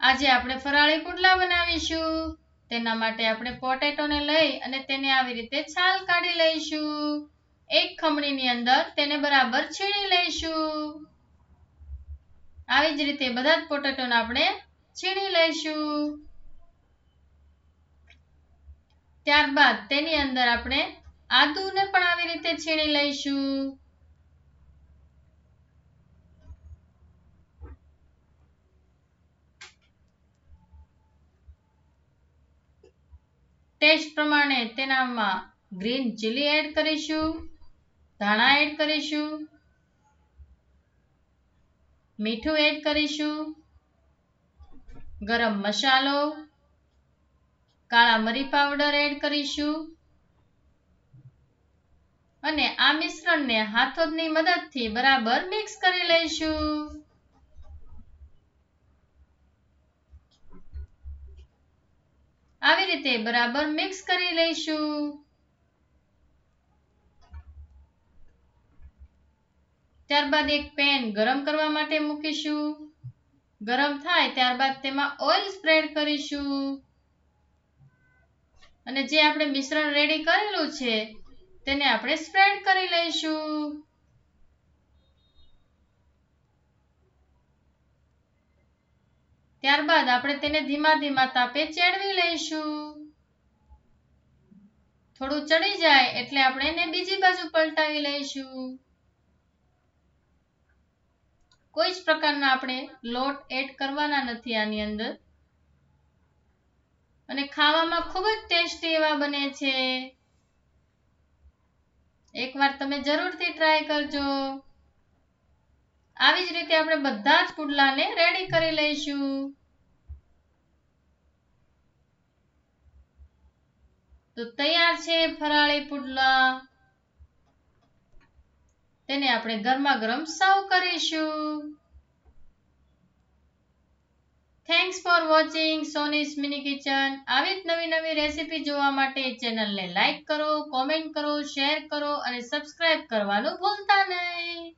આજે આપણે ફરાળી પુડલા બનાવીશું. તેના માટે આપણે પોટેટોને લઈ અને તેને આવી રીતે છાલ કાઢી લઈશું. એક ખમણીની અંદર તેને બરાબર છીણી લઈશું. આવી જ રીતે બધા જ પોટેટોને આપણે છીણી લઈશું. ત્યારબાદ તેની અંદર આપણે આદુને પણ આવી રીતે છીણી લઈશું. ટેસ્ટ પ્રમાણે તેનામાં ગ્રીન ચીલી એડ કરીશું, ધાણા એડ કરીશું, મીઠું એડ કરીશું, ગરમ મસાલો, કાળા મરી પાવડર એડ કરીશું અને આ મિશ્રણને હાથોની મદદથી બરાબર મિક્સ કરી લઈશું. રીતે બરાબર મિક્સ કરી લઈશું. ત્યારબાદ એક પેન ગરમ કરવા માટે મૂકીશું. ગરમ થાય ત્યારબાદ તેમાં ઓઇલ સ્પ્રેડ કરીશું. અને જે આપણે મિશ્રણ રેડી કરેલું છે, તેને આપણે સ્પ્રેડ કરી લઈશું. ત્યારબાદ આપણે તેને ધીમા ધીમા તાપે ચેડવી લઈશું. થોડું ચડી જાય એટલે આપણે એને બીજી બાજુ પલટાવી લઈશું. કોઈ જ પ્રકારના આપણે લોટ એડ કરવાના નથી આની અંદર. અને ખાવામાં ખૂબ જ ટેસ્ટી એવા બને છે. એકવાર તમે જરૂરથી ટ્રાય કરજો. આવી જ રીતે આપણે બધા જ પુડલાને રેડી કરી લઈશું. તો તૈયાર છે ફરાળી પુડલા. તેને આપણે ગરમા સર્વ કરીશું. Thanks for watching Soni's mini kitchen આવી જ નવી નવી રેસીપી જોવા માટે ચેનલને લાઇક કરો, કોમેન્ટ કરો, શેર કરો અને સબસ્ક્રાઇબ કરવાનું ભૂલતા નહીં.